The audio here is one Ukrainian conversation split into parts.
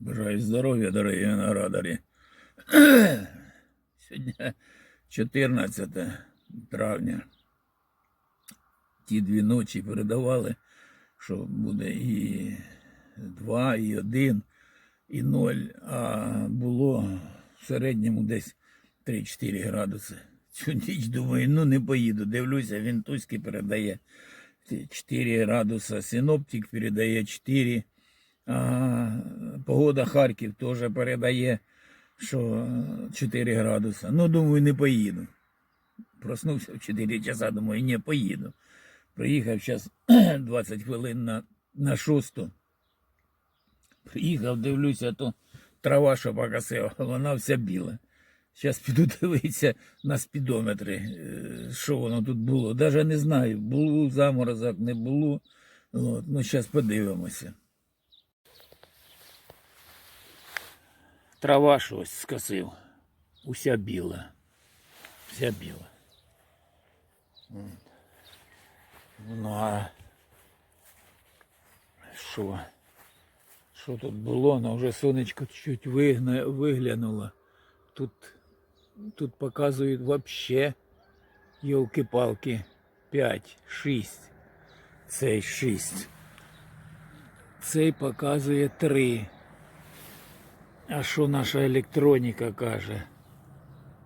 Бажаю здоров'я, дорогі виноградарі. Сьогодні 14 травня. Ті дві ночі передавали, що буде і 2, і 1, і 0, а було в середньому десь 3-4 градуси. Цю ніч думаю, ну не поїду. Дивлюся, він Туський передає 4 градуса, синоптик передає 4. А, погода Харків теж передає, що 4 градуса. Ну, думаю, не поїду. Проснувся в 4 часа, думаю, ні, поїду. Приїхав зараз 20 хвилин на, на 6. Приїхав, дивлюся, то трава, що покосила, вона вся біла. Зараз піду дивитися на спідометри, е, що воно тут було. Навіть не знаю, було заморозок, не було. От, ну, зараз подивимося. Трава щось скосив. Уся біла. Вся біла. От. Ну а що? Що тут було? Ну вже сонечко чуть вигна, виглянуло. Тут, тут показують вообще елки-палки 5, 6. Цей 6. Цей показує 3. А що наша електроніка каже?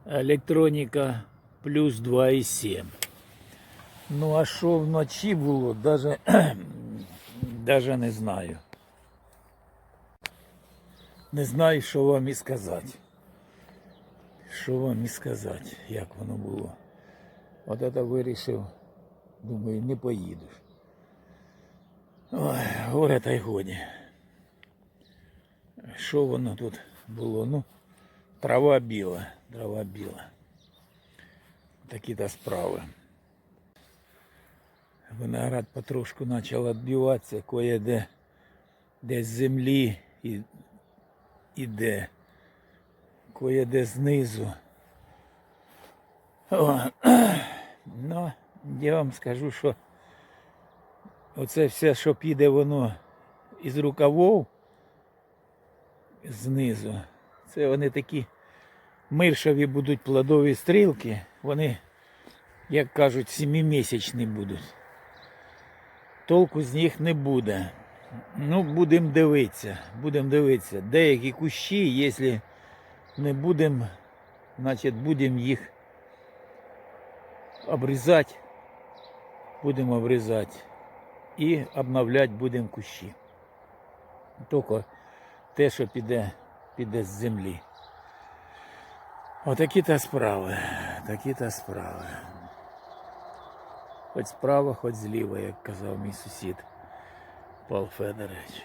Електроніка плюс 2,7. Ну, а що вночі було, даже не знаю. Не знаю, що вам і сказати. Що вам і сказати, як воно було. От це вирішив, думаю, не поїдеш. Ой, горе та й годі. Що воно тут було? Ну, трава біла, трава біла. Такі-то справи. Виноград потрошку почав відбиватися, кое-де десь з землі і, іде, кое-де знизу. О, ну, я вам скажу, що оце все, що піде воно із рукавов знизу, це вони такі миршові будуть плодові стрілки, вони, як кажуть, сімімісячні будуть толку з них не буде. Ну, будемо дивитися. Будемо дивитися. Деякі кущі, якщо не будемо, значить будемо їх обрізати. Будемо обрізати. І обновляти будемо кущі. Тільки те, що піде, піде з землі. Отакі та справи. Такі та справи. Хоч справа, хоч зліва, як казав мій сусід Павло Федорович.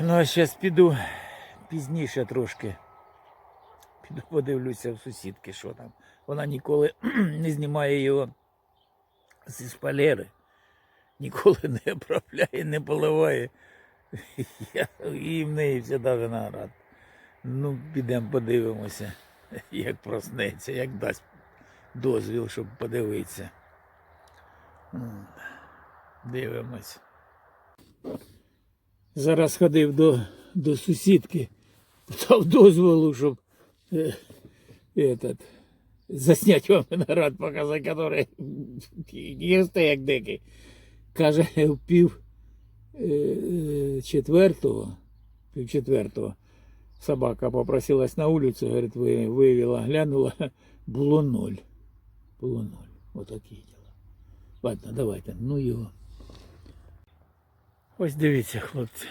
Ну, а зараз піду пізніше трошки. Піду подивлюся в сусідки, що там. Вона ніколи не знімає його зі шпалери, ніколи не обробляє, не поливає. Я, і в неї завжди виноград. Ну, підемо подивимося, як проснеться, як дасть дозвіл, щоб подивитися. Дивимось. Зараз ходив до, до сусідки, дав дозволу, щоб е, этот, заснять вам виноград, показати, який їсти як дикий. Каже, в пів е, четвертого, пів четвертого собака попросилась на вулицю, говорить, ви- виявила, глянула, було ноль. Було ноль. Отакі діла. Ладно, давайте, ну його. Ось дивіться, хлопці.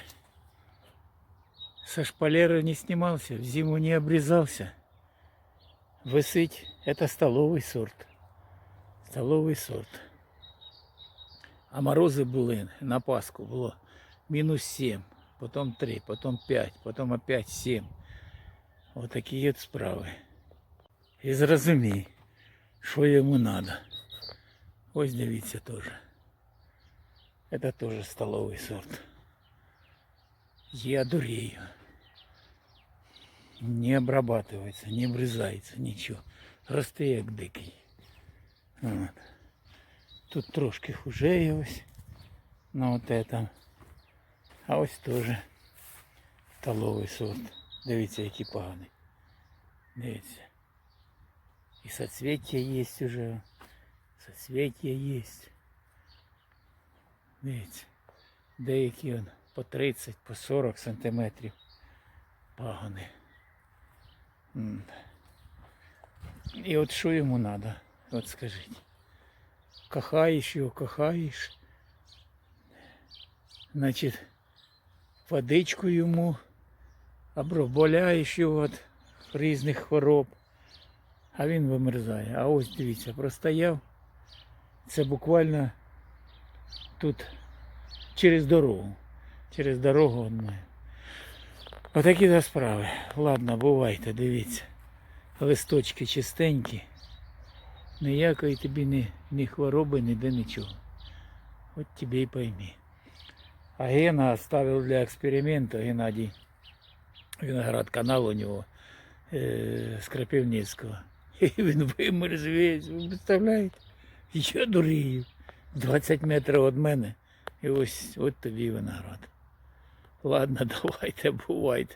Со шпалери не знімався, в зиму не обрізався. Висить, это столовий сорт. Столовий сорт. А морози були на Пасху було мінус 7, потім 3, потім 5, потім опять 7. Отакі от справи. І зрозумій, що йому треба. Ось дивіться теж. Это тоже столовый сорт. Я дурею. Не обрабатывается, не обрезается, ничего. Росте як дикий. От. Тут трошки хуже ось на от этом. А ось теж Таловий сорт. Дивіться, який поганий. Дивіться. І соцвіття є уже. Соцвіття є. Дивіться. Деякі он по 30, по 40 сантиметрів. Пагани. І от що йому треба? От скажіть. Кохаєш його, кохаєш. Значить, водичку йому, обробляєш його від різних хвороб, а він вимерзає. А ось дивіться, простояв. Це буквально тут через дорогу. Через дорогу одне. Отакі за справи. Ладно, бувайте, дивіться. Листочки чистенькі. Ніякої тобі ні, ні хвороби, ніде нічого. От тебе і пойми. А Гена оставил для эксперимента, Геннадий, виноград канал у него, э, с Крапивницкого. І він вимерз весь, ви представляєте? Я дурію. 20 метрів від мене. І ось от тобі виноград. Ладно, давайте, бувайте.